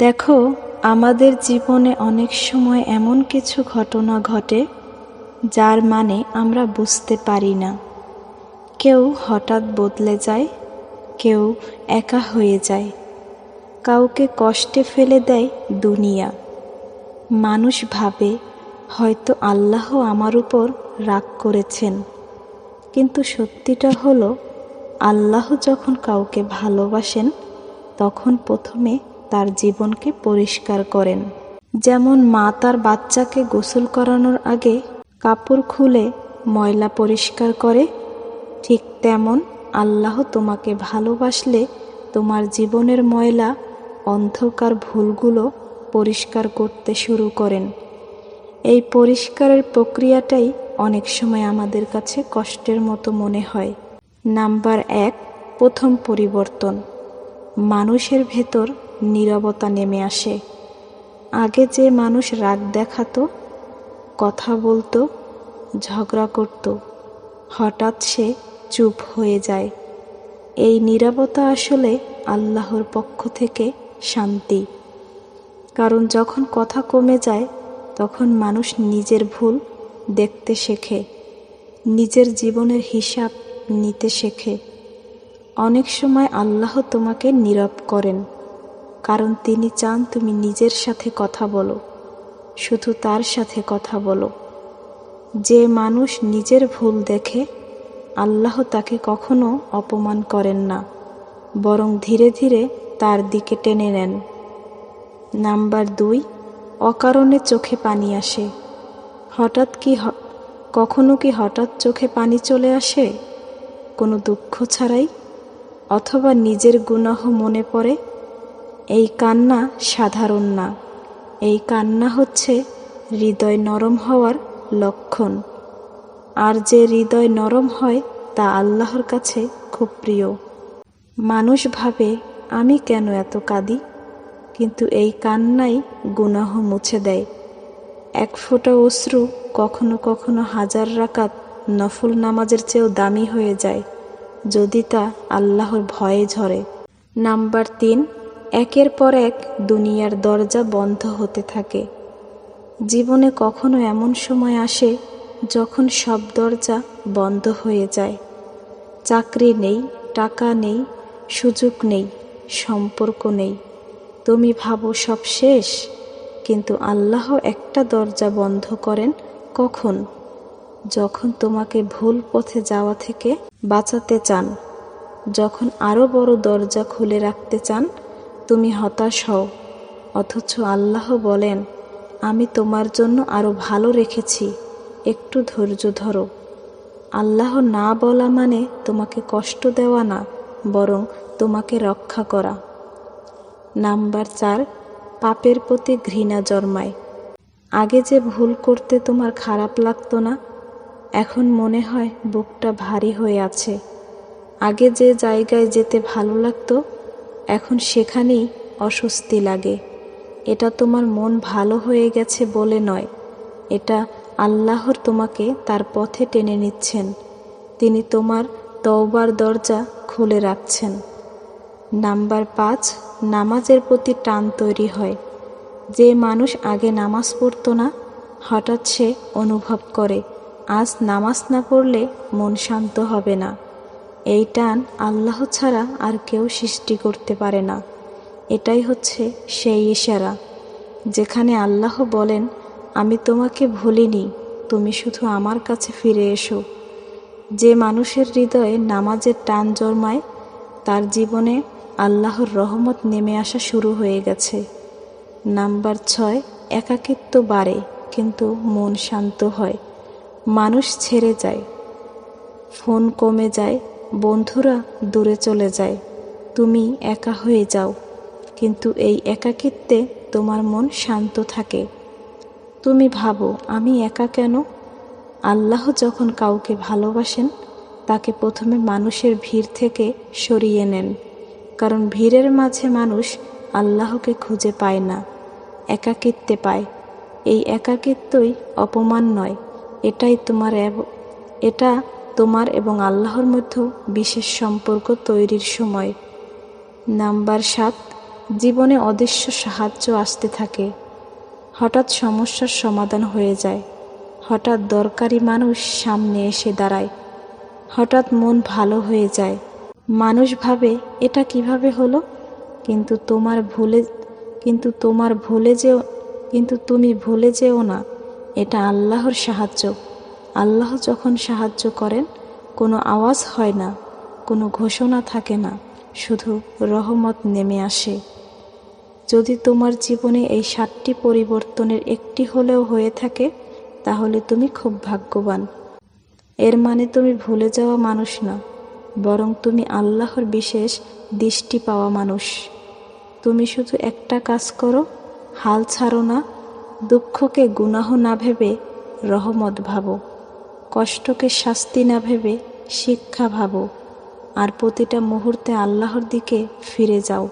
দেখো, আমাদের জীবনে অনেক সময় এমন কিছু ঘটনা ঘটে, যার মানে আমরা বুঝতে পারি না। কেউ হঠাৎ বদলে যায়, কেউ একা হয়ে যায়। কাউকে কষ্টে ফেলে দেয় দুনিয়া। মানুষ ভাবে, হয়তো আল্লাহ আমার উপর রাগ করেছেন। কিন্তু সত্যিটা হলো, আল্লাহ যখন কাউকে ভালোবাসেন, তখন প্রথমে তার জীবনকে পরিষ্কার করেন। যেমন মা তার বাচ্চাকে গোসল করানোর আগে কাপড় খুলে ময়লা পরিষ্কার করে, ঠিক তেমন আল্লাহ তোমাকে ভালোবাসলে তোমার জীবনের ময়লা, অন্ধকার ভুলগুলো পরিষ্কার করতে শুরু করেন। এই পরিষ্কারের প্রক্রিয়াটাই অনেক সময় আমাদের কাছে কষ্টের মতো মনে হয়। নাম্বার এক, প্রথম পরিবর্তন। মানুষের ভেতর নীরবতা নেমে আসে। আগে যে মানুষ রাগ দেখাতো, কথা বলতো, ঝগড়া করত, হঠাৎ সে চুপ হয়ে যায়। এই নীরবতা আসলে আল্লাহর পক্ষ থেকে শান্তি। কারণ যখন কথা কমে যায়, তখন মানুষ নিজের ভুল দেখতে শেখে, নিজের জীবনের হিসাব নিতে শেখে। অনেক সময় আল্লাহ তোমাকে নীরব করেন, কারণ তিনি চান তুমি নিজের সাথে কথা বলো, শুধু তার সাথে কথা বলো। যে মানুষ নিজের ভুল দেখে, আল্লাহ তাকে কখনো অপমান করেন না, বরং ধীরে ধীরে তার দিকে টেনে নেন। নাম্বার দুই, অকারণে চোখে পানি আসে। হঠাৎ কি কখনো কি হঠাৎ চোখে পানি চলে আসে? কোনো দুঃখ ছাড়াই অথবা নিজের গুনাহ মনে পড়ে? এই কান্না সাধারণ না। এই কান্না হচ্ছে হৃদয় নরম হওয়ার লক্ষণ। আর যে হৃদয় নরম হয়, তা আল্লাহর কাছে খুব প্রিয়। মানুষ ভাবে, আমি কেন এত কাঁদি? কিন্তু এই কান্নাই গুনাহ মুছে দেয়। এক ফোঁটা অশ্রু কখনো কখনো হাজার রাকাত নফল নামাজের চেয়েও দামি হয়ে যায়। যদি তা আল্লাহর ভয়ে ঝরে। নাম্বার তিন, একের পর এক দুনিয়ার দরজা বন্ধ হতে থাকে। জীবনে কখনো এমন সময় আসে যখন সব দরজা বন্ধ হয়ে যায়। চাকরি নেই, টাকা নেই, সুযোগ নেই, সম্পর্ক নেই। তুমি ভাবো সব শেষ, কিন্তু আল্লাহ একটা দরজা বন্ধ করেন কখন? যখন তোমাকে ভুল পথে যাওয়া থেকে বাঁচাতে চান, যখন আরও বড় দরজা খুলে রাখতে চান, তুমি হতাশ হও। অথচ আল্লাহ বলেন, আমি তোমার জন্য আরও ভালো রেখেছি, একটু ধৈর্য ধরো। আল্লাহ না বলা মানে তোমাকে কষ্ট দেওয়া না, বরং তোমাকে রক্ষা করা। নাম্বার চার, পাপের প্রতি ঘৃণা জন্মায়। আগে যে ভুল করতে তোমার খারাপ লাগতো না এখন মনে হয় বুকটা ভারী হয়ে আছে। আগে যে জায়গায় যেতে ভালো লাগতো, এখন সেখানেই অস্বস্তি লাগে। এটা তোমার মন ভালো হয়ে গেছে বলে নয়। এটা আল্লাহর তোমাকে তার পথে টেনে নিচ্ছেন। তিনি তোমার তওবার দরজা খুলে রাখছেন। নাম্বার পাঁচ, নামাজের প্রতি টান তৈরি হয়। যে মানুষ আগে নামাজ পড়তো না, হঠাৎ সে অনুভব করে। আজ নামাজ না পড়লে মন শান্ত হবে না। এই টান আল্লাহ ছাড়া আর কেউ সৃষ্টি করতে পারে না। এটাই হচ্ছে সেই ইশারা। যেখানে আল্লাহ বলেন, আমি তোমাকে ভুলিনি, তুমি শুধু আমার কাছে ফিরে এসো। যে মানুষের হৃদয়ে নামাজের টান জন্মায়, তার জীবনে আল্লাহর রহমত নেমে আসা শুরু হয়ে গেছে। নাম্বার ছয়, একাকিত্ব বাড়ে, কিন্তু মন শান্ত হয়। মানুষ ছেড়ে যায়। ফোন কমে যায়, বন্ধুরা দূরে চলে যায়। তুমি একা হয়ে যাও, কিন্তু এই একাকিত্বে তোমার মন শান্ত থাকে। তুমি ভাবো, আমি একা কেন? আল্লাহ যখন কাউকে ভালোবাসেন, তাকে প্রথমে মানুষের ভিড় থেকে সরিয়ে নেন। কারণ ভিড়ের মাঝে মানুষ আল্লাহকে খুঁজে পায় না, একাকিত্বে পায়। এই একাকিত্বই অপমান নয় এটাই তোমার এটা তোমার এবং আল্লাহর মধ্যে বিশেষ সম্পর্ক তৈরির সময়। নাম্বার সাত, জীবনে অদৃশ্য সাহায্য আসতে থাকে। হঠাৎ সমস্যার সমাধান হয়ে যায়। হঠাৎ দরকারি মানুষ সামনে এসে দাঁড়ায়। হঠাৎ মন ভালো হয়ে যায়। মানুষ ভাবে, এটা কীভাবে হলো? কিন্তু তোমার ভুলে, কিন্তু তোমার ভুলে যেও, কিন্তু তুমি ভুলে যেও না। এটা আল্লাহর সাহায্য। আল্লাহ যখন সাহায্য করেন, কোনো আওয়াজ হয় না, কোনো ঘোষণা থাকে না, শুধু রহমত নেমে আসে। যদি তোমার জীবনে এই সাতটি পরিবর্তনের একটি হলেও হয়ে থাকে, তাহলে তুমি খুব ভাগ্যবান। এর মানে তুমি ভুলে যাওয়া মানুষ না, বরং তুমি আল্লাহর বিশেষ দৃষ্টি পাওয়া মানুষ। তুমি শুধু একটা কাজ করো, হাল ছাড়ো না দুঃখকে গুনাহ না ভেবে রহমত ভাবো, কষ্টকে শাস্তি না ভেবে শিক্ষা ভাবো, আর প্রতিটা মুহূর্তে আল্লাহর দিকে ফিরে যাও।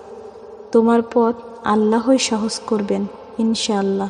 তোমার পথ আল্লাহই সহজ করবেন, ইনশাআল্লাহ।